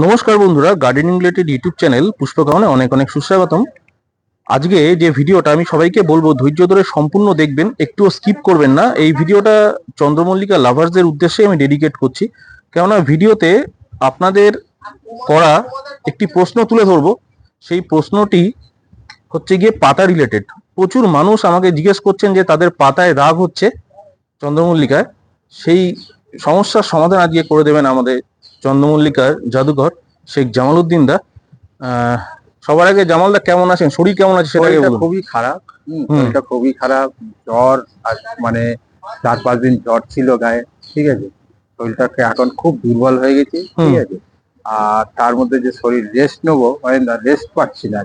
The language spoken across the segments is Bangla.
নমস্কার বন্ধুরা গার্ডেনিং রিলেটেড ইউটিউব চ্যানেল পুষ্পকামনে অনেক অনেক সুস্বাগতম। আজকে যে ভিডিওটা আমি সবাইকে বলব, ধৈর্য ধরে সম্পূর্ণ দেখবেন, একটুও স্কিপ করবেন না। এই ভিডিওটা চন্দ্রমল্লিকা লাভার্সদের উদ্দেশ্যে আমি ডেডিকেট করছি। কেননা ভিডিওতে আপনাদের করা একটি প্রশ্ন তুলে ধরবো। সেই প্রশ্নটি হচ্ছে গিয়ে পাতা রিলেটেড প্রচুর মানুষ আমাকে জিজ্ঞেস করছেন যে তাদের পাতায় রাগ হচ্ছে চন্দ্রমল্লিকায়। সেই সমস্যার সমাধান আজকে করে দেবেন আমাদের চন্দ্রমল্লিকার জাদুঘর শেখ জামালউদ্দিন দা আহ, সবার আগে জামালদা কেমন আছেন? শরীর কেমন আছে সেটা খুবই খারাপ। শরীরটা খুবই খারাপ জ্বর আর মানে চার পাঁচ দিন জ্বর ছিল গায়ে ঠিক আছে? শরীরটাকে এখন খুব দুর্বল হয়ে গেছে ঠিক আছে? আর তার মধ্যে যে শরীর রেস্ট নেব মানে রেস্ট পাচ্ছি না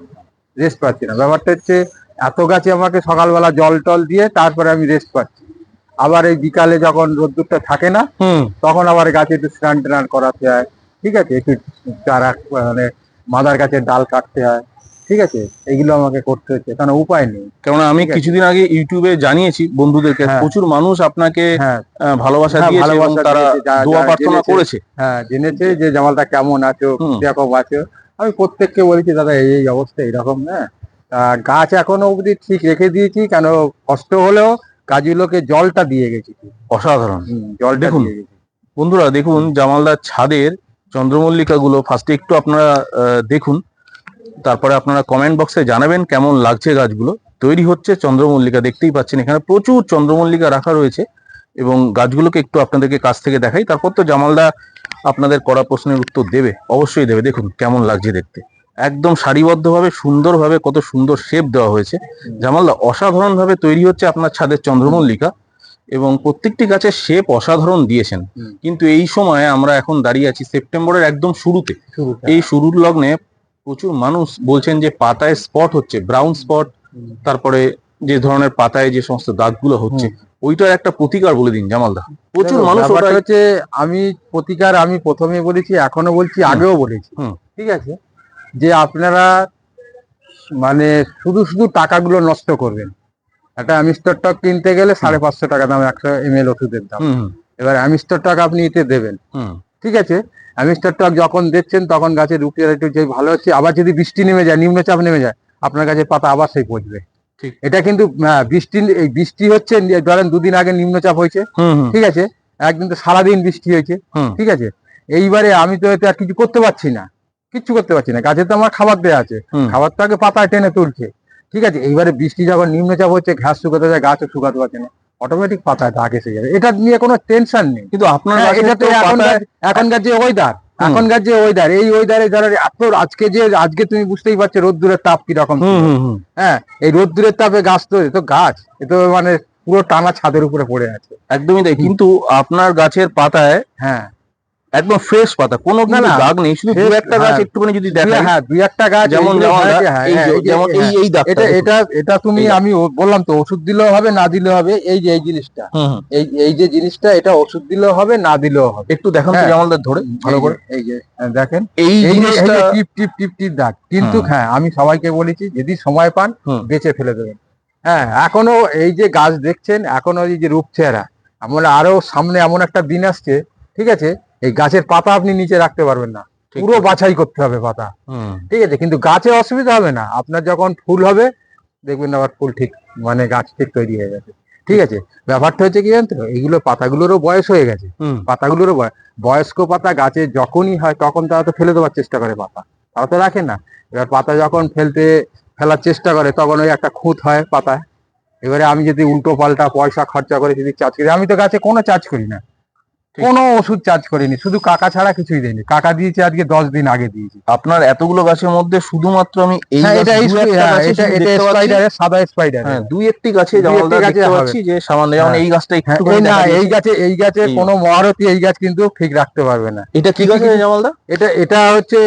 রেস্ট পাচ্ছি না। ব্যাপারটা হচ্ছে এত গাছে আমাকে সকালবেলা জল টল দিয়ে তারপরে আমি রেস্ট পাচ্ছি। আবার এই বিকালে যখন রোদ্দুরটা থাকে না তখন আবার গাছে একটু স্নান টান করাতে হয়। ঠিক আছে? একটু চারা মানে মাদার গাছের ডাল কাটতে হয়। ঠিক আছে? এগুলো আমাকে করতে হচ্ছে। কারণ উপায় নেই। কেননা আমি কিছুদিন আগে ইউটিউবে জানিয়েছি বন্ধুদেরকে হ্যাঁ। প্রচুর মানুষ আপনাকে হ্যাঁ। ভালোবাসা হ্যাঁ, দিয়েছে এবং তারা দোয়া প্রার্থনা জেনেছে। করেছে। হ্যাঁ জেনেছে যে জামালটা কেমন আছো। কীরকম আছো। আমি প্রত্যেককে বলেছি দাদা এই অবস্থা এরকম হ্যাঁ? গাছ এখনও অবধি ঠিক রেখে দিয়েছি। কেন কষ্ট হলেও গাছগুলোকে জলটা দিয়ে গেছি। অসাধারণ। জলটা দেখুন। বন্ধুরা দেখুন জামালদার ছাদের চন্দ্রমল্লিকা গুলো ফার্স্টে একটু আপনারা দেখুন। তারপরে আপনারা কমেন্ট বক্সে জানাবেন কেমন লাগছে গাছগুলো। তৈরি হচ্ছে চন্দ্রমল্লিকা দেখতেই পাচ্ছেন। এখানে প্রচুর চন্দ্রমল্লিকা রাখা রয়েছে এবং গাছগুলোকে একটু আপনাদেরকে কাছ থেকে দেখাই। তারপর তো জামালদা আপনাদের করা প্রশ্নের উত্তর দেবে অবশ্যই দেবে। দেখুন কেমন লাগছে দেখতে। একদম সারিবদ্ধভাবে সুন্দরভাবে কত সুন্দর শেপ দেওয়া হয়েছে। জামালদা অসাধারণভাবে তৈরি হচ্ছে আপনার ছাদের চন্দ্রমল্লিকা এবং প্রত্যেকটি গাছের শেপ অসাধারণ দিয়েছেন। কিন্তু এই সময় আমরা এখন দাঁড়িয়ে আছি সেপ্টেম্বরের একদম শুরুতে। এই শুরুর লগ্নে প্রচুর মানুষ বলছেন যে পাতায় স্পট হচ্ছে ব্রাউন স্পট তারপরে যে ধরনের পাতায় যে সমস্ত দাগগুলো হচ্ছে ওইটার একটা প্রতিকার বলে দিন জামালদা। প্রচুর মানুষ হচ্ছে আমি প্রতিকার আমি প্রথমে বলেছি এখনও বলছি আগেও বলেছি। ঠিক আছে? যে আপনারা মানে শুধু শুধু টাকাগুলো নষ্ট করবেন। একটা অ্যামিস্টার টক কিনতে গেলে সাড়ে পাঁচশো টাকা দাম একশো এম এল ওষুধের দাম। এবার অ্যামিস্টার টক আপনি এতে দেবেন। ঠিক আছে? অ্যামিস্টার টক যখন দেখছেন তখন গাছের একটু যে ভালো হচ্ছে আবার যদি বৃষ্টি নেমে যায় নিম্নচাপ নেমে যায় আপনার গাছের পাতা আবার সেই পচবে। এটা কিন্তু হ্যাঁ, বৃষ্টি এই বৃষ্টি হচ্ছে ধরেন দুদিন আগে নিম্নচাপ হয়েছে। ঠিক আছে? একদিন তো সারাদিন বৃষ্টি হয়েছে। ঠিক আছে? এইবারে আমি তো এতে আর কিছু করতে পারছি না। কিচ্ছু করতে পারছি না। গাছে তো আমার খাবার দেওয়া আছে। হুম। আগে পাতায় টেনে তুলছে। ঠিক আছে? এইবারে বৃষ্টি যখন নিম্নচাপ হচ্ছে ঘাস শুকাতে যায় গাছও শুকাতে পারছে না। অটোমেটিক পাতায় দাগ এসে যাবে। এটা নিয়ে কোনো টেনশন নেই। কিন্তু আপনার হ্যাঁ, তো এখনকার এখনকার যে ওয়েদার এখনকার যে ওয়েদার এই ওয়েদারে যারা এত আজকে যে আজকে তুমি বুঝতেই পারছ রোদ্দুরের তাপ কীরকম হ্যাঁ এই রোদ্দুরের তাপে গাছ তো এ তো গাছ। এ তো মানে পুরো টানা ছাদের উপরে পড়ে আছে। একদমই তাই। কিন্তু আপনার গাছের পাতায় হ্যাঁ। একদম ফ্রেশ পাতা কোনো কিন্তু দাগ নেই শুধু দু একটা গাছ হ্যাঁ। একটুখানি যদি দুই- দেখাই হ্যাঁ দুই একটা গাছ যেমন যেমন হ্যাঁ, এই হ্যাঁ, এই যে- যেমন এই হ্যাঁ, এই দাগটা এটা এটা এটা তুমি আমি বললাম তো ওষুধ দিলেও হবে না দিলেও হবে এই যে এই জিনিসটা। এই এই যে জিনিসটা এটা ওষুধ দিলেও হবে না দিলেও হবে। একটু দেখান তো হ্যাঁ। জামালদার ধরে ভালো করে। এই যে হ্যাঁ, দেখেন। এই জিনিসটা টিপ টিপ টিপ টিপ দাগ। কিন্তু হ্যাঁ আমি সবাইকে বলেছি যদি সময় পান বেঁচে ফেলে দেবেন। হ্যাঁ এখনও এই যে গাছ দেখছেন এখনও এই যে রূপ চেহারা এমন আরও সামনে এমন একটা দিন আসছে ঠিক আছে? এই গাছের পাতা আপনি নিচে রাখতে পারবেন না। পুরো বাছাই করতে হবে পাতা। ঠিক আছে কিন্তু গাছে অসুবিধা হবে না। আপনার যখন ফুল হবে দেখবেন আবার ফুল ঠিক মানে গাছ ঠিক তৈরি হয়ে গেছে। ঠিক আছে ব্যাপারটা হচ্ছে কি জানতো? এইগুলো পাতাগুলোরও বয়স হয়ে গেছে। পাতাগুলোরও বয়- বয়স্ক পাতা গাছে যখনই হয় তখন তারা তো ফেলে দেওয়ার চেষ্টা করে পাতা। তারা তো রাখে না। এবার পাতা যখন ফেলতে ফেলার চেষ্টা করে তখন ওই একটা খুঁত হয় পাতায়। এবারে আমি যদি উল্টো পাল্টা পয়সা খরচা করে যদি চার্জ করি আমি তো গাছে কোনো চার্জ করি না। কোনো ওষুধ চার্জ করিনি শুধু কাকা ছাড়া কিছুই দেয়নি। কাকা দিয়েছে আজকে দশ দিন আগে দিয়েছি। আপনার এতগুলো গাছের মধ্যে শুধুমাত্র আমি এই হ্যাঁ হ্যাঁ, সাদা স্পাইডার হ্যাঁ দুই একটি গাছে যে সামান্য যেমন। এই গাছটা একটু না এই গাছে এই গাছে কোনো মহারথী এই গাছ কিন্তু ঠিক রাখতে পারবে না। এটা কি গাছ জামালদা? এটা এটা হচ্ছে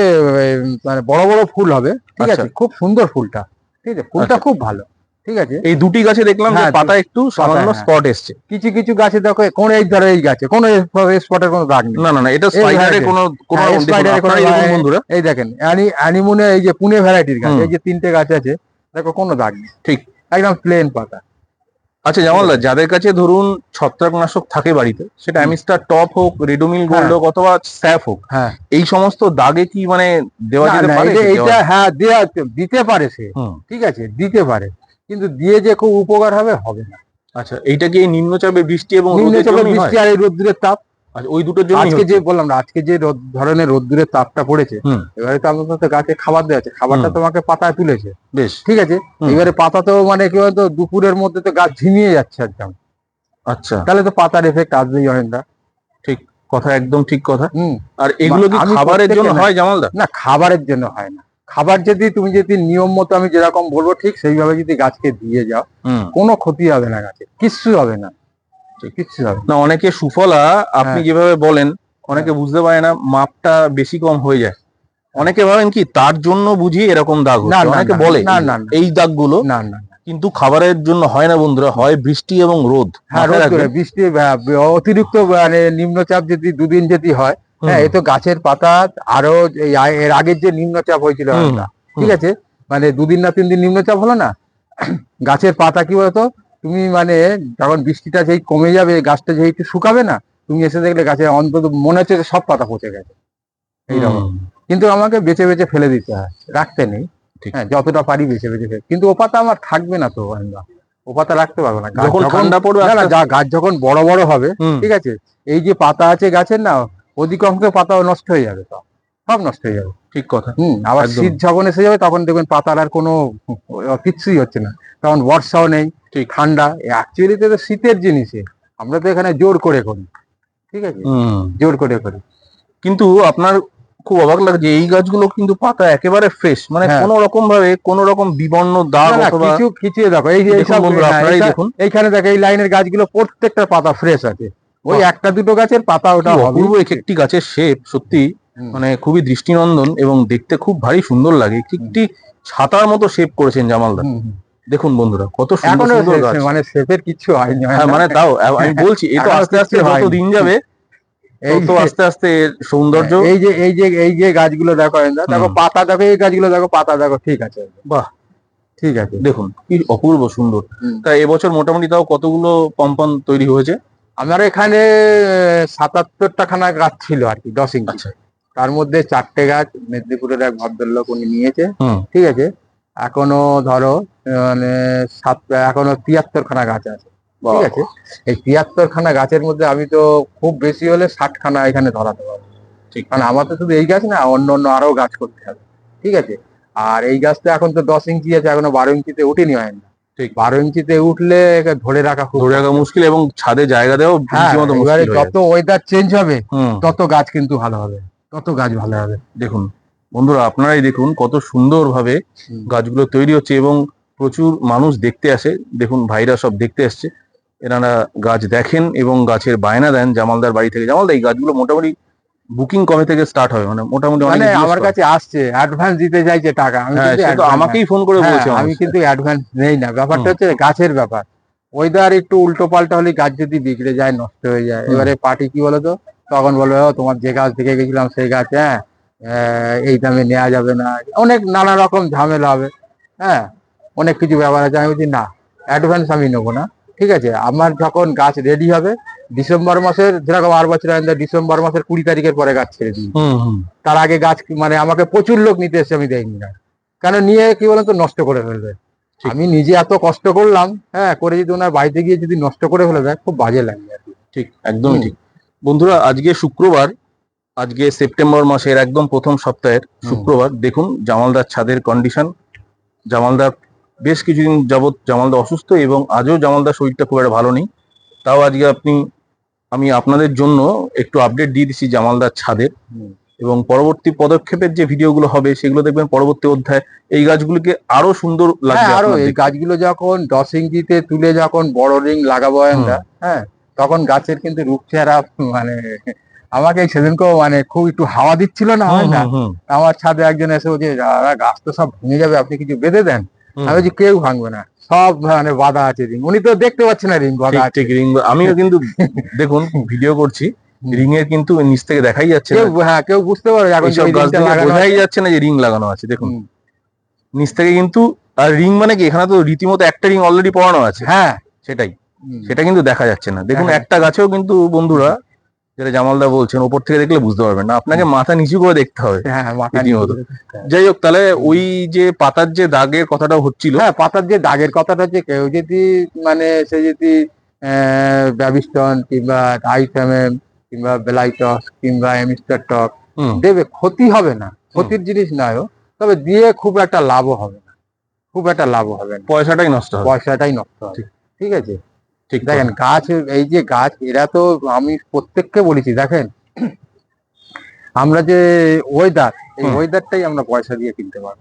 মানে বড় বড় ফুল হবে ঠিক আচ্ছা। আছে খুব সুন্দর ফুলটা ঠিক আছে? ফুলটা আচ্ছা। খুব ভালো। ঠিক আছে? এই দুটি গাছে দেখলাম যে হ্যাঁ, পাতা একটু সামান্য হ্যাঁ। স্পট এসছে। কিছু কিছু গাছে দেখো কোন এই ধরো এই গাছে কোনো স্পটের কোনো দাগ নেই। না না না এটা স্পাইডারে। কোনো কোনো হ্যাঁ, spider এ কোনো। বন্ধুরা? এই দেখেন অ্যানি অ্যানিমুনে এই যে পুনে ভ্যারাইটির গাছ এই যে তিনটে গাছ আছে দেখো কোনো দাগ নেই। ঠিক। একদম প্লেন পাতা। আচ্ছা জামালদা যাদের কাছে ধরুন ছত্রাকনাশক থাকে বাড়িতে সেটা। অ্যামিস্টার টপ হোক রেডোমিল গোল্ড হ্যাঁ। হোক অথবা স্যাফ হোক হ্যাঁ। এই সমস্ত দাগে কি মানে দেওয়া যেতে পারে? এটা- হ্যাঁ দেওয়া দিতে পারে সে। ঠিক আছে দিতে পারে। কিন্তু দিয়ে যে খুব উপকার হবে হবে না। আচ্ছা এইটা কি নিম্নচাপে বৃষ্টি এবং রোদের নিম্নচাপের বৃষ্টি আর এই রোদ্দুরের তাপ। আচ্ছা ওই দুটোর জন্য আজকে যে বললাম না আজকে যে ধরনের রোদ্দুরের তাপটা পড়েছে এবারে তো আমাদের তো গাছে খাবার দেওয়া আছে খাবারটা তোমাকে পাতায় তুলেছে। বেশ। ঠিক আছে? এবারে পাতা তো মানে কি বলতো দুপুরের মধ্যে তো গাছ ঝিমিয়ে যাচ্ছে একদম। আচ্ছা। তাহলে তো পাতার এফেক্ট আসবেই হয় না ঠিক কথা একদম ঠিক কথা। হুম। আর এগুলো কি খাবারের জন্য হয় জামালদা? না খাবারের জন্য হয় না। খাবার যদি তুমি যদি নিয়ম মতো আমি যেরকম বলব ঠিক সেইভাবে যদি গাছকে দিয়ে যাও কোনো ক্ষতি হবে না গাছে কিচ্ছু হবে না। কিচ্ছু হবে না। অনেকে সুফলা আপনি হ্যাঁ। যেভাবে বলেন অনেকে বুঝতে পারে না মাপটা বেশি কম হয়ে যায়। অনেকে ভাবেন কি তার জন্য বুঝি এরকম দাগ না, অনেকে বলে না, না, না। এই দাগগুলো না না। কিন্তু খাবারের জন্য হয় না বন্ধুরা হয় বৃষ্টি এবং রোদ। হ্যাঁ বৃষ্টি অতিরিক্ত মানে নিম্নচাপ যদি দুদিন যদি হয় হ্যাঁ হুম, এ তো গাছের পাতা আরও এর আগের যে নিম্নচাপ হয়েছিল ঠিক আছে? মানে দুদিন না তিন দিন নিম্নচাপ হলো না? গাছের পাতা কি বলতো? তুমি মানে যখন বৃষ্টিটা যেই কমে যাবে গাছটা যেই একটু শুকাবে না তুমি এসে দেখলে গাছে অন্তত মনে হচ্ছে সব পাতা পচে গেছে। এইরকম। কিন্তু আমাকে বেছে বেছে ফেলে দিতে হয় রাখতে নেই। ঠিক। হ্যাঁ যতটা পারি বেছে বেছে ফেলে। কিন্তু ও পাতা আমার থাকবে না তো আমরা ও পাতা রাখতে পারব না। যখন ঠান্ডা পড়বে না যা গাছ যখন বড় বড় হবে ঠিক আছে? এই যে পাতা আছে গাছের না অধিকাংশ পাতা নষ্ট হয়ে যাবে সব সব নষ্ট হয়ে যাবে। ঠিক কথা। হুম আবার শীত যখন এসে যাবে তখন দেখবেন পাতার আর কোনো কিচ্ছুই হচ্ছে না। তখন বর্ষাও নেই ঠিক। ঠান্ডা। অ্যাকচুয়ালি তো শীতের জিনিসই আমরা তো এখানে জোর করে করি। ঠিক আছে। জোর করে করি। কিন্তু আপনার খুব অবাক লাগছে এই গাছগুলো কিন্তু পাতা একেবারে ফ্রেশ মানে হ্যাঁ। কোনো রকম ভাবে কোনো রকম বিবর্ণ দাগ কিছু কিছু দেখো এই যে হ্যাঁ, এইখানে দেখো এই লাইনের গাছগুলো প্রত্যেকটা পাতা ফ্রেশ আছে। ওই একটা দুটো গাছের পাতা ওটা অপূর্ব এক একটি গাছের শেপ সত্যি মানে খুবই দৃষ্টিনন্দন এবং দেখতে খুব ভারী সুন্দর লাগে। একটি ছাতার মতো শেপ করেছেন জামালদা। দেখুন বন্ধুরা কত সুন্দর সুন্দর গাছ। মানে শেপের কিচ্ছু হয়নি হ্যাঁ মানে তাও আমি বলছি এই তো আস্তে আস্তে কিচ্ছু যত দিন যাবে এই তত আস্তে আস্তে সৌন্দর্য এই যে এই যে এই যে গাছগুলো দেখো দেখো পাতা দেখো এই গাছগুলো দেখো পাতা দেখো ঠিক আছে। বাহ। ঠিক আছে। দেখুন কি অপূর্ব সুন্দর। তা এবছর মোটামুটি তাও কতগুলো পম্পন তৈরি হয়েছে? আমার এখানে সাতাত্তরটা খানা গাছ ছিল আর কি দশ ইঞ্চি। আচ্ছা। তার মধ্যে চারটে গাছ মেদিনীপুরের এক ভদ্রলোক উনি নিয়েছে। ঠিক আছে? এখনও ধরো মানে সাত এখনও তিয়াত্তর খানা গাছ আছে। ঠিক আছে? এই তিয়াত্তর খানা গাছের মধ্যে আমি তো খুব বেশি হলে ষাট খানা এখানে ধরাতে পারব। ঠিক। কারণ আমার তো শুধু এই গাছ না অন্য অন্য আরও গাছ করতে হবে। ঠিক আছে? আর এই গাছটা এখন তো দশ ইঞ্চি আছে এখনও বারো ইঞ্চিতে উঠেনি হয় না। বারো ইঞ্চিতে উঠলে ধরে রাখা খুব ধরে রাখা মুশকিল এবং ছাদে জায়গা দেওয়া হ্যাঁ এবারে যত ওয়েদার চেঞ্জ হবে তত গাছ কিন্তু ভালো হবে তত গাছ ভালো হবে। দেখুন বন্ধুরা আপনারাই দেখুন কত সুন্দরভাবে হুম। গাছগুলো তৈরি হচ্ছে এবং প্রচুর মানুষ দেখতে আসে। দেখুন ভাইরা সব দেখতে আসছে এনারা গাছ দেখেন এবং গাছের বায়না দেন। জামালদার বাড়ি থেকে জামালদা এই গাছগুলো মোটামুটি বুকিং কবে থেকে স্টার্ট হবে মানে মোটামুটি মানে আমার কাছে আসছে অ্যাডভান্স দিতে চাইছে টাকা। আমি হ্যাঁ কিন্তু আমাকেই ফোন করে হ্যাঁ, বলছে আমি কিন্তু অ্যাডভান্স নেই না। ব্যাপারটা হচ্ছে গাছের ব্যাপার। ওয়েদার একটু উল্টো পাল্টা হলে গাছ যদি বিগড়ে যায় নষ্ট হয়ে যায়। এবারে পার্টি কি বলতো? তখন বলবে "ও, তোমার যে গাছ দেখে গেছিলাম সেই গাছ হ্যাঁ এই দামে নেওয়া যাবে না। অনেক নানা রকম ঝামেলা হবে। হ্যাঁ অনেক কিছু ব্যাপার আছে। আমি বলছি না অ্যাডভান্স আমি নেব না। ঠিক আছে আমার যখন গাছ রেডি হবে ডিসেম্বর মাসের যেরকম আর বছর ডিসেম্বর মাসের কুড়ি তারিখের পরে গাছ ছেড়ে দিই হুম হুম। তার আগে গাছ মানে আমাকে প্রচুর লোক নিতে এসে আমি দেখিনি না কেন নিয়ে কি বলতো নষ্ট করে ফেলবে। আমি নিজে এত কষ্ট করলাম হ্যাঁ করে যদি ওনার বাড়িতে গিয়ে যদি নষ্ট করে ফেলে দেয় খুব বাজে লাগে ঠিক একদমই ঠিক। বন্ধুরা আজকে শুক্রবার আজকে সেপ্টেম্বর মাসের একদম প্রথম সপ্তাহের শুক্রবার দেখুন জামালদার ছাদের কন্ডিশন জামালদার বেশ কিছুদিন যাবৎ জামালদা অসুস্থ এবং আজও জামালদার শরীরটা খুব একটা ভালো নেই। তাও আজকে আপনি আমি আপনাদের জন্য একটু আপডেট দিয়ে দিচ্ছি জামালদার ছাদের। এবং পরবর্তী পদক্ষেপের যে ভিডিওগুলো হবে সেগুলো দেখবেন পরবর্তী অধ্যায়। এই গাছগুলোকে আরও সুন্দর লাগবে হ্যাঁ আরও এই গাছগুলো যখন দশ ইঞ্চিতে তুলে যখন বড় রিং লাগাবো আমরা হ্যাঁ তখন গাছের কিন্তু রূপ চেহারা মানে আমাকে সেদিনকেও মানে খুব একটু হাওয়া দিচ্ছিল না আমার ছাদে একজন এসে বলছে "দাদা, গাছ তো সব ভেঙে যাবে আপনি কিছু বেঁধে দেন। আমি বলছি কেউ ভাঙবে না। সব মানে বাধা আছে রিং। উনি তো দেখতে পাচ্ছেন না রিং বাধা ঠিক আছে। রিং আমিও কিন্তু দেখুন ভিডিও করছি রিং এর কিন্তু নিচ থেকে দেখাই যাচ্ছে হ্যাঁ কেউ বুঝতে পারে এখন ওই গাছ বোঝাই যাচ্ছে না যে রিং লাগানো আছে দেখুন। নিচ থেকে কিন্তু আর রিং মানে কি এখানে তো রীতিমতো একটা রিং অলরেডি পড়ানো আছে। হ্যাঁ। সেটাই। সেটা কিন্তু দেখা যাচ্ছে না। দেখুন। একটা গাছেও কিন্তু বন্ধুরা যেটা জামালদা বলছেন ওপর থেকে দেখলে বুঝতে পারবেন না। আপনাকে মাথা নিচু করে দেখতে হবে। হ্যাঁ। নিচু করে দেখতে হবে। যাই হোক তাহলে ওই যে পাতার যে দাগের কথাটা হচ্ছিল। হ্যাঁ পাতার যে দাগের কথাটা হচ্ছে কেউ যদি মানে সে যদি ব্যাবিস্টন কিংবা আইফেমেম কিংবা বেলাইটস কিংবা এমিস্টার টক দেবে ক্ষতি হবে না। ক্ষতির জিনিস নয় তবে দিয়ে খুব একটা লাভও হবে না। খুব একটা লাভ হবে না। পয়সাটাই নষ্ট হবে। পয়সাটাই নষ্ট হবে। ঠিক আছে? ঠিক দেখেন গাছ এই যে গাছ এরা তো আমি প্রত্যেককে বলেছি দেখেন। আমরা যে ওয়েদার এই। ওয়েদারটাই আমরা পয়সা দিয়ে কিনতে পারব।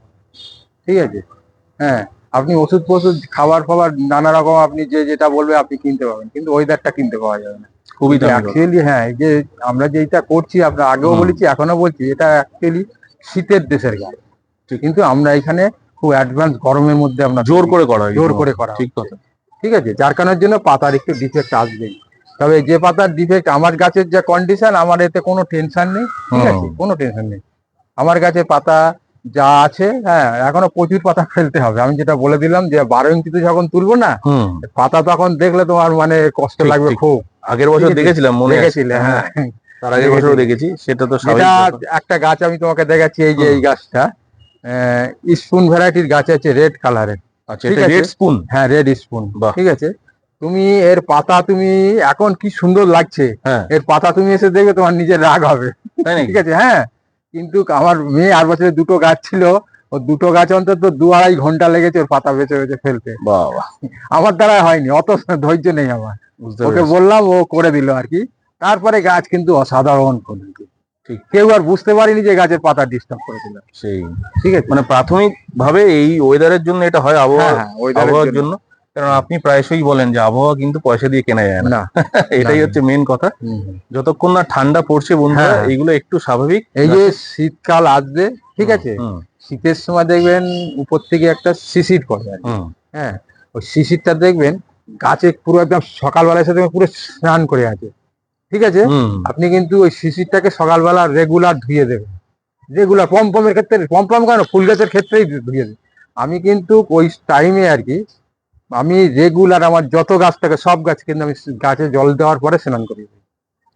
ঠিক আছে? হ্যাঁ আপনি ওষুধ ফষুধ খাবার ফাবার নানা রকম আপনি যে যেটা বলবে আপনি কিনতে পারবেন কিন্তু ওয়েদারটা কিনতে পাওয়া যাবে না। খুবই। অ্যাকচুয়ালি হ্যাঁ যে আমরা যেটা করছি আমরা আগেও বলেছি এখনও বলছি এটা অ্যাকচুয়ালি শীতের দেশের গাছ। কিন্তু আমরা এখানে খুব অ্যাডভান্স গরমের মধ্যে আমরা জোর করে করা হয় জোর করে করা ঠিক কথা। ঠিক আছে? যার কারণের জন্য পাতার একটু ডিফেক্ট আসবেই। তবে যে পাতার ডিফেক্ট আমার গাছের যা কন্ডিশন আমার এতে কোনো টেনশন নেই ঠিক আছে? কোনো টেনশন নেই। আমার গাছে পাতা যা আছে হ্যাঁ এখনও প্রচুর পাতা ফেলতে হবে। আমি যেটা বলে দিলাম যে বারো ইঞ্চিতে যখন তুলবো না পাতা তখন দেখলে তোমার মানে কষ্ট লাগবে খুব। আগের বছর দেখেছিলাম মনে আছে। দেখেছিলে হ্যাঁ। তার আগের বছরও দেখেছি সেটা তো ব্যাপার। একটা গাছ আমি তোমাকে দেখাচ্ছি এই যে এই গাছটা। স্পুন ভ্যারাইটির গাছ আছে রেড কালারের আচ্ছা এটা রেড স্পুন হ্যাঁ রেড স্পুন ঠিক আছে। তুমি এর পাতা তুমি এখন কি সুন্দর লাগছে। হ্যাঁ। এর পাতা তুমি এসে দেখবে তোমার নিজের রাগ হবে। ঠিক আছে হ্যাঁ। কিন্তু আমার মেয়ে আর বছরে দুটো গাছ ছিল। ও দুটো গাছ অন্তত দু আড়াই ঘণ্টা লেগেছে ওর পাতা বেছে বেছে ফেলতে। আমার দ্বারা হয়নি অত ধৈর্য নেই আমার। ওকে বললাম ও করে দিল আর কি। তারপরে গাছ কিন্তু অসাধারণ কিন্তু। কেউ আর বুঝতে পারিনি যে গাছের পাতা ডিস্টার্ব করে দিল সেই। ঠিক আছে? মানে প্রাথমিক ভাবে এই ওয়েদারের জন্য এটা হয় আবহাওয়া হ্যাঁ, হ্যাঁ, আবহাওয়ার জন্য। কারণ আপনি প্রায়শই বলেন যে আবহাওয়া কিন্তু পয়সা দিয়ে কেনা যায় না। এটাই হচ্ছে মেন কথা। যতক্ষণ না ঠান্ডা পড়ছে বন্ধুরা হ্যাঁ। এইগুলো একটু স্বাভাবিক। এই যে শীতকাল আসবে ঠিক আছে? শীতের সময় দেখবেন উপর থেকে একটা শিশির পড়ে হ্যাঁ ওই শিশিরটা দেখবেন গাছে পুরো একদম সকালবেলা এসে পুরো স্নান করে আছে। ঠিক আছে? আপনি কিন্তু ওই শিশিরটাকে সকালবেলা রেগুলার ধুয়ে দেবেন। রেগুলার পম্পমের ক্ষেত্রে পম্পম কেন? ফুল গাছের ক্ষেত্রেই ধুয়ে দেবেন। আমি কিন্তু ওই টাইমে আর কি আমি রেগুলার আমার যত গাছ থাকে সব গাছ কিন্তু আমি গাছে জল দেওয়ার পরে স্নান করি।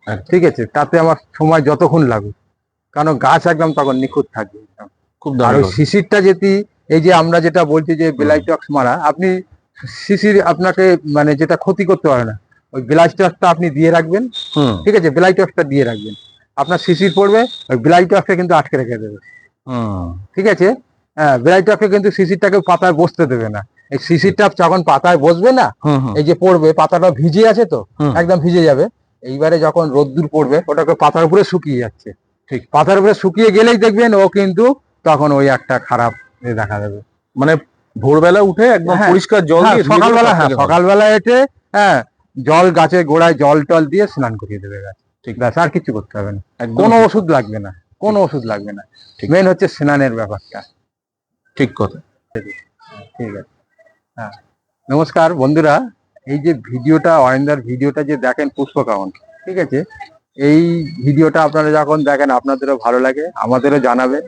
একদম। ঠিক আছে? তাতে আমার সময় যতক্ষণ লাগুক। কারণ গাছ একদম তখন নিখুঁত থাকবে। খুব আর ওই শিশিরটা যদি এই যে আমরা যেটা বলছি যে বেলাইটক্স মারা আপনি শিশির আপনাকে মানে যেটা ক্ষতি করতে পারে না ওই বেলাইটক্সটা আপনি দিয়ে রাখবেন। ঠিক আছে? বেলাইটক্সটা দিয়ে রাখবেন। আপনার শিশির পড়বে ওই বেলাইটক্সটা কিন্তু আটকে রেখে দেবে। ঠিক আছে? হ্যাঁ বেলাইটক্সে কিন্তু শিশিরটাকে পাতায় বসতে দেবে না। এই শিশিরটা যখন পাতায় বসবে না এই যে পড়বে পাতাটা ভিজে আছে তো একদম ভিজে যাবে। এইবারে যখন রোদ্দুর পড়বে ওটাকে পাতার উপরে শুকিয়ে যাচ্ছে। ঠিক। পাতার উপরে শুকিয়ে গেলেই দেখবেন ও কিন্তু তখন ওই একটা খারাপ দেখা দেবে। মানে ভোরবেলা উঠে একদম হ্যাঁ, পরিষ্কার জল হ্যাঁ, দিয়ে সকালবেলা হ্যাঁ সকালবেলা এটে হ্যাঁ জল গাছের গোড়ায় জল টল দিয়ে স্নান করিয়ে দেবে গাছ। ঠিক। ব্যাস আর কিছু করতে হবে না। কোনো ওষুধ লাগবে না। কোনো ওষুধ লাগবে না। মেন হচ্ছে স্নানের ব্যাপারটা। ঠিক কথা। ঠিক আছে। হ্যাঁ। নমস্কার বন্ধুরা। এই যে ভিডিওটা অয়েন্দার ভিডিওটা যে দেখেন পুষ্প কাউন ঠিক আছে? এই ভিডিওটা আপনারা যখন দেখেন আপনাদেরও ভালো লাগে আমাদেরও জানাবেন।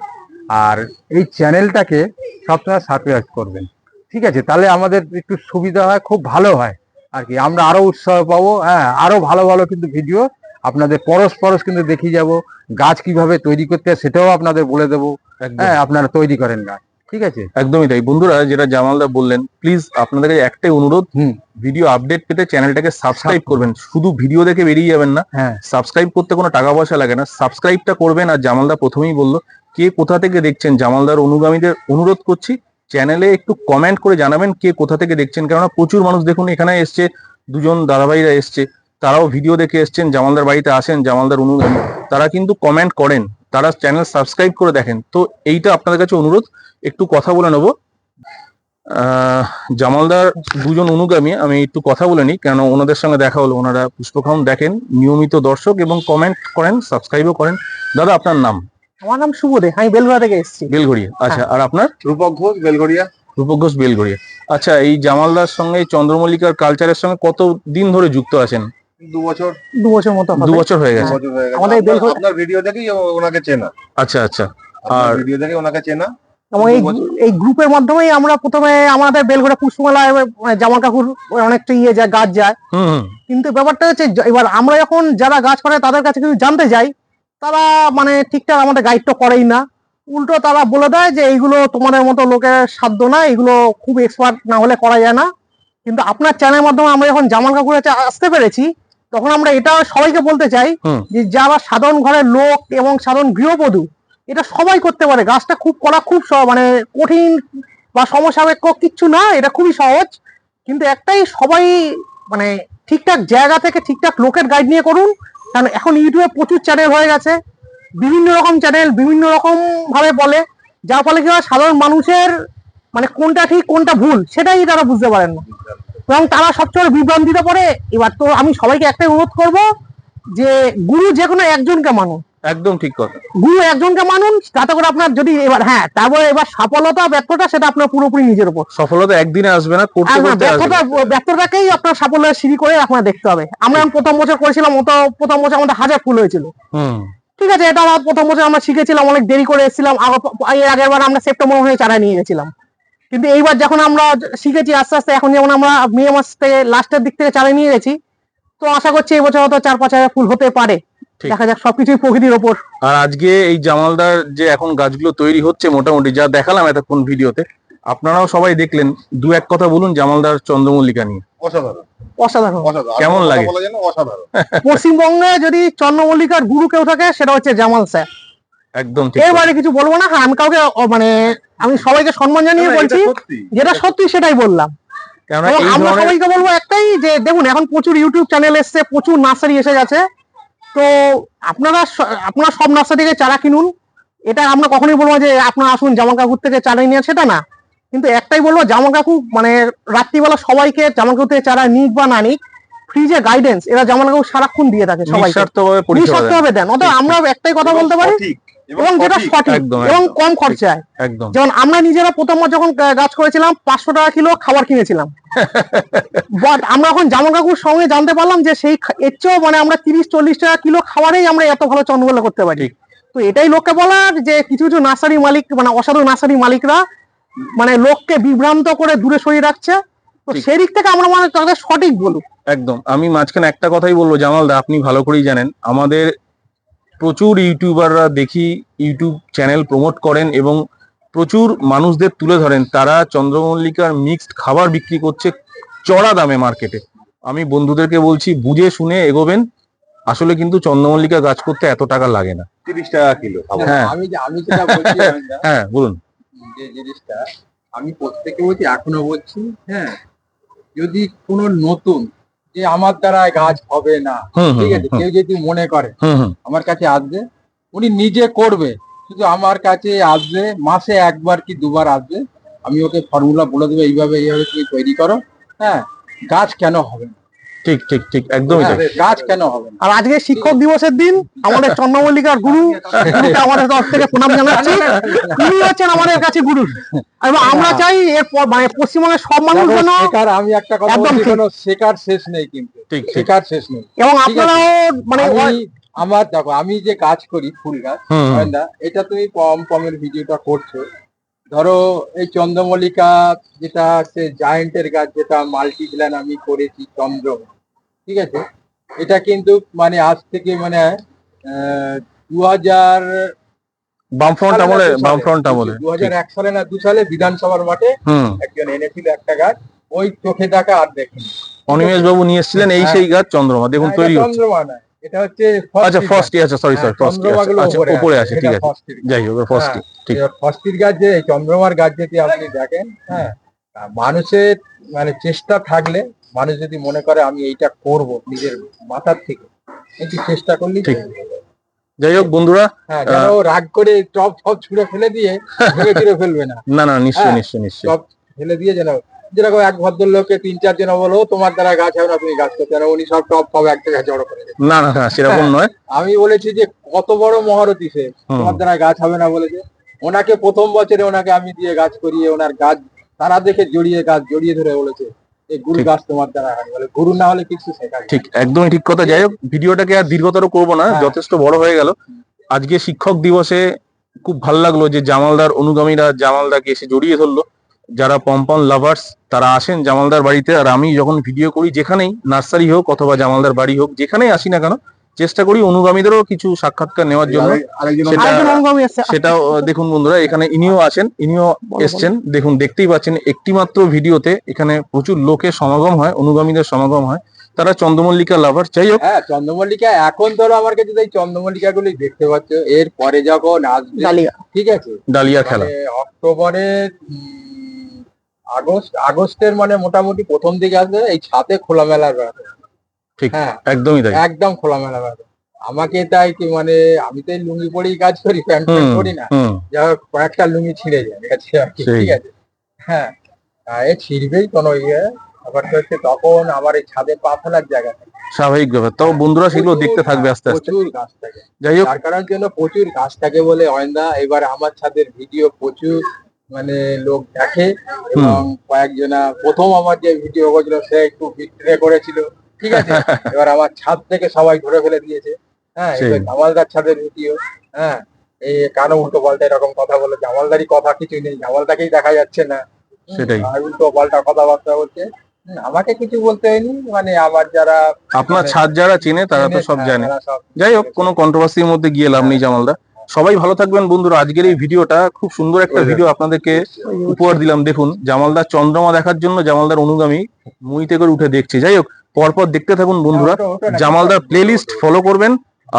আর এই চ্যানেলটাকে সবসময় সাবস্ক্রাইব করবেন। ঠিক আছে? তাহলে আমাদের একটু সুবিধা হয় খুব ভালো হয়। আর কি আমরা আরও উৎসাহ পাবো হ্যাঁ আরও ভালো ভালো কিন্তু ভিডিও আপনাদের পরশ পরশ কিন্তু দেখিয়ে যাব গাছ কীভাবে তৈরি করতে হয় সেটাও আপনাদের বলে দেবো হ্যাঁ আপনারা তৈরি করেন গাছ ঠিক আছে? একদমই তাই। বন্ধুরা যেটা জামালদা বললেন প্লিজ আপনাদের কাছে একটাই অনুরোধ হুম। ভিডিও আপডেট পেতে চ্যানেলটাকে সাবস্ক্রাইব করবেন। শুধু ভিডিও দেখে বেরিয়ে যাবেন না হ্যাঁ। সাবস্ক্রাইব করতে কোনো টাকা পয়সা লাগে না। সাবস্ক্রাইবটা করবেন আর জামালদা প্রথমেই বলল কে কোথা থেকে দেখছেন? জামালদার অনুগামীদের অনুরোধ করছি চ্যানেলে একটু কমেন্ট করে জানাবেন কে কোথা থেকে দেখছেন। কেননা প্রচুর মানুষ দেখুন, এখানে এসছে দুজন দাদাভাইরা এসছে, তারাও ভিডিও দেখে এসছেন, জামালদার বাড়িতে আসেন, জামালদার অনুগামী, তারা কিন্তু কমেন্ট করেন, তারা চ্যানেল সাবস্ক্রাইব করে দেখেন। তো এইটা আপনাদের কাছে অনুরোধ, একটু কথা বলে নেব। জামালদার দুজন অনুগামী, আমি একটু কথা বলে নিই কেন ওনাদের সঙ্গে দেখা হলো, ওনারা পুষ্পখাউন দেখেন, নিয়মিত দর্শক এবং কমেন্ট করেন সাবস্ক্রাইবও করেন। দাদা, আপনার নাম? আমার নাম শুভ দে আমি বেলঘড়া থেকে এসেছি। বেলঘড়িয়া আচ্ছা আর আপনার? রূপক ঘোষ বেলগড়িয়া। রূপক ঘোষ বেলঘড়িয়া আচ্ছা এই জামালদার সঙ্গে চন্দ্রমল্লিকার কালচারের সঙ্গে কত দিন ধরে যুক্ত আছেন? দু বছর। দু বছর মতো দু বছর হয়ে গেছে। হয়ে আমাদের আপনার ভিডিও দেখেই ওনাকে চেনা। আচ্ছা আচ্ছা। আর- ভিডিও দেখে ওনাকে চেনা। এবং এই এই গ্রুপের মাধ্যমেই আমরা প্রথমে আমাদের বেলঘড়া মানে জামাল কাকুর অনেকটা ইয়ে যায় গাছ যায়। হুম হুম। কিন্তু ব্যাপারটা হচ্ছে এবার আমরা যখন যারা গাছ করে তাদের কাছে কিছু জানতে যাই তারা মানে ঠিকঠাক আমাদের গাইডটা করেই না। উল্টো তারা বলে দেয় যে এইগুলো তোমাদের মতো লোকের সাধ্য না এগুলো খুব এক্সপার্ট না হলে করা যায় না। কিন্তু আপনার চ্যানেলের মাধ্যমে আমরা যখন জামাল কাকুর কাছে আসতে পেরেছি তখন আমরা এটা সবাইকে বলতে চাই যে যারা সাধারণ ঘরের লোক এবং সাধারণ গৃহবধূ এটা সবাই করতে পারে। গাছটা খুব করা খুব মানে কঠিন বা সমসাপেক্ষ কিচ্ছু না এটা খুবই সহজ। কিন্তু একটাই সবাই মানে ঠিকঠাক জায়গা থেকে ঠিকঠাক লোকের গাইড নিয়ে করুন। কারণ এখন ইউটিউবে প্রচুর চ্যানেল হয়ে গেছে। বিভিন্ন রকম চ্যানেল বিভিন্ন রকম ভাবে বলে, যার ফলে কি হয়, সাধারণ মানুষের মানে কোনটা ঠিক, কোনটা ভুল, সেটাই তারা বুঝতে পারেন না। এবং তারা সবচেয়ে বিভ্রান্তিতে পড়ে। এবার তো আমি সবাইকে একটাই অনুরোধ করব যে, গুরু যে কোনো একজনকে মানুন একদম ঠিক কথা। গুরু একজনকে মানুন তাতে করে আপনার যদি এবার হ্যাঁ তারপরে এবার সফলতা ব্যর্থতা সেটা আপনার পুরোপুরি নিজের উপর। সফলতা একদিনে আসবে না করতে করতে ব্যর্থতা ব্যর্থতাকেই আপনার সাফল্যের সিঁড়ি করে আপনার দেখতে হবে। আমরা প্রথম বছর করেছিলাম অত প্রথম বছর আমাদের হাজার ফুল হয়েছিল। ঠিক আছে এটা আমার প্রথম বছর আমরা শিখেছিলাম অনেক দেরি করে এসেছিলাম এর আগের বার আমরা সেপ্টেম্বর হয়ে চারা নিয়ে গেছিলাম। কিন্তু এইবার যখন আমরা শিখেছি আস্তে আস্তে এখন যেমন আমরা মে মাস থেকে লাস্টের দিক থেকে চারা নিয়ে গেছি তো আশা করছি এবছর বছর হয়তো চার পাঁচ হাজার ফুল হতে পারে। দেখা যাক সবকিছুই প্রকৃতির ওপর। আর আজকে এই জামালদার যে এখন গাছগুলো তৈরি হচ্ছে মোটামুটি যা দেখালাম এতক্ষণ ভিডিওতে আপনারাও সবাই দেখলেন দু এক কথা বলুন জামালদার চন্দ্রমল্লিকা নিয়ে। অসাধারণ। অসাধারণ। অসাধারণ। কেমন লাগে? কথা বলা যায় না, অসাধারণ। পশ্চিমবঙ্গে যদি চন্দ্রমল্লিকার গুরু কেউ থাকে সেটা হচ্ছে জামাল স্যার। একদম ঠিক। বাইরে কিছু বলব না হ্যাঁ আমি কাউকে মানে আমি সবাইকে সম্মান জানিয়ে বলছি যেটা সত্যি সেটাই বললাম। আমরা সবাইকে বলব একটাই যে দেখুন এখন প্রচুর ইউটিউব চ্যানেল এসছে প্রচুর নার্সারি এসে গেছে। তো আপনারা আপনারা সব নার্সারি থেকে চারা কিনুন। এটা আমরা কখনোই বলব যে আপনারা আসুন জামা কাকুর থেকে চারা নিয়ে সেটা না। কিন্তু একটাই বলব জামা কাকু মানে রাত্রিবেলা সবাইকে জামা কাকু থেকে চারা নিক বা না নিক ফ্রি যে গাইডেন্স এরা জামা কাকু সারাক্ষণ দিয়ে থাকে সবাইকে। নিঃস্বার্থভাবে দেন। অতএব আমরা একটাই কথা বলতে পারি এবং যেটা সঠিক। এবং কম খরচায়। একদম। যেমন আমরা নিজেরা প্রথম বার যখন গাছ করেছিলাম পাঁচশো টাকা কিলো খাবার কিনেছিলাম। বাট আমরা এখন জামা কাকুর সঙ্গে জানতে পারলাম যে সেই এর চেয়েও মানে আমরা তিরিশ চল্লিশ টাকা কিলো খাবারেই আমরা এত ভালো চন্দ্রবেলা করতে পারি। তো এটাই লোককে বলার যে কিছু কিছু নার্সারি মালিক মানে অসাধু নার্সারি মালিকরা মানে লোককে বিভ্রান্ত করে দূরে সরিয়ে রাখছে। তো সেই দিক থেকে আমরা মানে তাদের সঠিক বলুক। একদম। আমি মাঝখানে একটা কথাই বলব জামালদা আপনি ভালো করেই জানেন আমাদের প্রচুর ইউটিউবাররা দেখি ইউটিউব চ্যানেল প্রমোট করেন এবং প্রচুর মানুষদের তুলে ধরেন। তারা চন্দ্রমল্লিকার মিক্সড খাবার বিক্রি করছে চড়া দামে মার্কেটে। আমি বন্ধুদেরকে বলছি বুঝে শুনে এগোবেন। আসলে কিন্তু চন্দ্রমল্লিকা গাছ করতে এত টাকা লাগে না। তিরিশ টাকা কিলো। হ্যাঁ। আমি যে- আমি যেটা বলছি গোয়েন্দা, হ্যাঁ বলুন। যে জিনিসটা আমি প্রত্যেকে বলছি এখনও বলছি হ্যাঁ যদি কোনো নতুন যে আমার দ্বারা গাছ হবে না। ঠিক আছে কেউ যদি মনে করে আমার কাছে আসবে উনি নিজে করবে শুধু আমার কাছে আসবে মাসে একবার কি দুবার আসবে আমি ওকে ফর্মুলা বলে দেবো এইভাবে এইভাবে তুমি তৈরি করো হ্যাঁ গাছ কেন হবে না? ঠিক ঠিক ঠিক একদমই হ্যাঁ, তাই গাছ কেন হবে আর আজকে শিক্ষক দিবসের দিন আমাদের চন্দ্রমল্লিকার গুরু আমাদের তরফ থেকে প্রণাম জানাচ্ছি তিনি হচ্ছেন আমাদের কাছে গুরু। এবং আমরা চাই এর মানে পশ্চিমবঙ্গের সব মানুষ দেখো, যেন শেখার আমি একটা কথা একদম কোনো শেখার শেষ নেই কিন্তু। ঠিক শেখার শেষ নেই। এবং আপনারাও মানে আমার দেখো আমি যে কাজ করি ফুল গাছ এটা তুমি পম পমের ভিডিওটা করছ। ধরো এই চন্দ্রমল্লিকা যেটা হচ্ছে জায়েন্টের গাছ যেটা মাল্টিপ্ল্যান আমি করেছি চন্দ্র। ঠিক আছে? এটা কিন্তু মানে আজ থেকে মানে দু হাজার বামফ্রন্ট আমলে বামফ্রন্ট আমলে দু হাজার এক সালে না দু সালে বিধানসভার মাঠে একজন এনেছিল একটা গাছ ওই চোখে দেখা আর দেখিনি। অনিমেষ বাবু নিয়ে এসেছিলেন এই হ্যাঁ। সেই গাছ চন্দ্রমা। দেখুন তৈরি হচ্ছে। চন্দ্রমা না এটা হচ্ছে আচ্ছা ফস্টি আচ্ছা সরি সরি ফস্টি চন্দ্রমাগুলো আচ্ছা উপরে আছে ঠিক আছে। যাই হোক ফস্টি ঠিক। ফস্টির গাছ যে চন্দ্রমার গাছ যদি আপনি দেখেন হ্যাঁ মানুষের মানে চেষ্টা থাকলে মানুষ যদি মনে করে আমি এইটা করব নিজের মাথার থেকে একটু চেষ্টা করলেই যাবে। যাই হোক বন্ধুরা হ্যাঁ রাগ করে টপ টপ ছুঁড়ে ফেলে দিয়ে ভেঙে চুরে ফেলবে না। না না নিশ্চয়ই হ্যাঁ, নিশ্চয়ই নিশ্চয়ই। টপ ফেলে দিয়ে যেন যেরকম এক ভদ্রলোককে তিন চার জন বলো তোমার দ্বারা গাছ হবে না তুমি গাছ করতে পারো উনি সব টপ টপ এক জায়গায় জড়ো করে না না না সেরকম হ্যাঁ। নয়। আমি বলেছি যে কত বড় মহারথী সে তোমার দ্বারা গাছ হবে না বলেছে। ওনাকে প্রথম বছরে ওনাকে আমি দিয়ে গাছ করিয়ে ওনার গাছ তারা দেখে জড়িয়ে গাছ জড়িয়ে ধরে বলেছে। গুরু গাছ তোমার দ্বারা হয় বলে গুরু না হলে কিছু শেখা ঠিক একদমই ঠিক কথা। যাই হোক ভিডিওটাকে আর দীর্ঘতর করব না হ্যাঁ। যথেষ্ট বড় হয়ে গেল। আজকে শিক্ষক দিবসে খুব ভালো লাগল যে জামালদার অনুগামীরা জামালদাকে এসে জড়িয়ে ধরলো। যারা পম্পন লাভার্স তারা আসেন জামালদার বাড়িতে। আর আমি যখন ভিডিও করি যেখানেই নার্সারি হোক অথবা জামালদার বাড়ি হোক যেখানেই আসি না কেন চেষ্টা করি অনুগামীদেরও কিছু সাক্ষাৎকার নেওয়ার জন্য। সেটা- সেটাও দেখুন বন্ধুরা এখানে ইনিও আছেন ইনিও। এসছেন। দেখুন দেখতেই পাচ্ছেন একটি মাত্র ভিডিওতে এখানে প্রচুর লোকের সমাগম হয় অনুগামীদের সমাগম হয়। তারা চন্দ্রমল্লিকা লাভার যাই হোক। হ্যাঁ চন্দ্রমল্লিকা এখন ধরো আমার কাছে এই চন্দ্রমল্লিকা গুলি দেখতে পাচ্ছ এর পরে যখন আসবে ডালিয়া। ঠিক আছে? ডালিয়া খেলা। মানে অক্টোবরের আগস্ট আগস্টের মানে মোটামুটি প্রথম দিকে আসবে এই ছাতে খোলামেলার বেড়াতে ঠিক হ্যাঁ একদমই তাই। একদম খোলামেলা বেড়াতে আমাকে তাই কি মানে আমি তো লুঙ্গি পরেই কাজ করি প্যান্ট প্যান্ট করি না। যা হোক, কয়েকটা লুঙ্গি ছিঁড়ে যায়। ঠিক আছে হ্যাঁ এ ছিঁড়বেই কোনো ইয়ে ব্যাপারটা হচ্ছে তখন আমার এই ছাদে পা ফেলার জায়গা। স্বাভাবিক ব্যাপার। তাও বন্ধুরা সেগুলো দেখতে থাকবে আস্তে আস্তে। প্রচুর গাছ থাকে। যাই হোক। তার কারণ জন্য প্রচুর গাছ থাকে বলে অয়ন্দা এবার আমার ছাদের ভিডিও প্রচুর মানে লোক দেখে এবং কয়েকজনা প্রথম আমার যে ভিডিও করেছিল সে একটু বিক্রে করেছিল। ঠিক আছে? এবার আমার ছাদ থেকে সবাই ধরে ফেলে দিয়েছে। হ্যাঁ জামালদার ছাদের ভিডিও হ্যাঁ এই কানো উল্টো পাল্টা এরকম কথা বলে জামালদারি কথা কিছু নেই জামালদাকেই দেখা যাচ্ছে না। সেটাই। উল্টো পাল্টা কথাবার্তা বলছে আমাকে কিছু বলতে হয়নি মানে আমার যারা আপনার মানে ছাদ যারা চেনে তারা তো সব হ্যাঁ, জানে। যাই হোক কোনো কন্ট্রোভার্সির মধ্যে গিয়ে লাভ নেই জামালদা। সবাই ভালো থাকবেন বন্ধুরা আজকের এই ভিডিওটা খুব সুন্দর একটা ভিডিও আপনাদেরকে উপহার দিলাম। দেখুন জামালদার চন্দ্রমা দেখার জন্য জামালদার অনুগামী মুইতে করে উঠে দেখছে। যাই হোক পরপর দেখতে থাকুন বন্ধুরা। না, জামালদার প্লে প্লেলিস্ট ফলো করবেন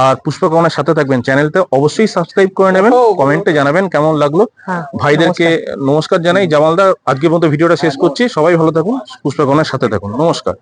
আর পুষ্পকমনের সাথে থাকবেন চ্যানেলটা অবশ্যই সাবস্ক্রাইব করে নেবেন কমেন্টে জানাবেন কেমন লাগল। হ্যাঁ ভাইদেরকে নমস্কার। জানাই। জামালদার আজকের মতো ভিডিওটা শেষ করছি। সবাই ভালো থাকুন পুষ্পকমনের সাথে থাকুন। নমস্কার।